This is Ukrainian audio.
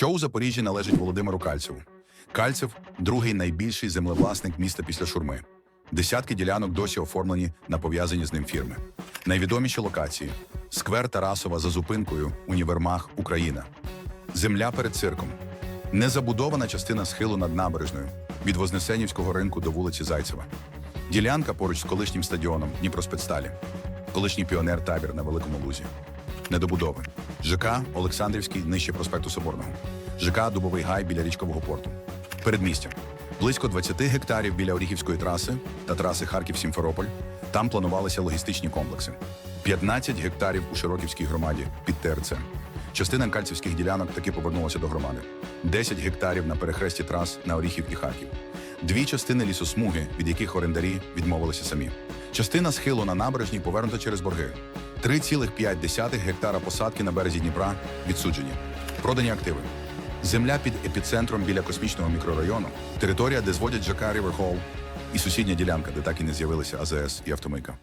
Що у Запоріжжі належить Володимиру Кальцеву? Кальцев другий найбільший землевласник міста після Шурми. Десятки ділянок досі оформлені на пов'язані з ним фірми. Найвідоміші локації: сквер Тарасова за зупинкою, універмаг Україна, земля перед цирком, незабудована частина схилу над набережною від Вознесенівського ринку до вулиці Зайцева, ділянка поруч з колишнім стадіоном Дніпроспецсталі, колишній піонер табір на Великому Лузі, недобудови, ЖК Олександрівський нижче проспекту Соборного, ЖК Дубовий Гай біля річкового порту, передмістя. Близько 20 гектарів біля Оріхівської траси та траси Харків-Сімферополь. Там планувалися логістичні комплекси. 15 гектарів у Широківській громаді під ТРЦ. Частина кальцівських ділянок таки повернулася до громади. 10 гектарів на перехресті трас на Оріхів і Харків. Дві частини лісосмуги, від яких орендарі відмовилися самі. Частина схилу на набережній повернута через борги. 3,5 гектара посадки на березі Дніпра відсуджені. Продані активи. Земля під епіцентром біля космічного мікрорайону, територія, де зводять ЖК Ріверхол і сусідня ділянка, де так і не з'явилися АЗС і автомийка.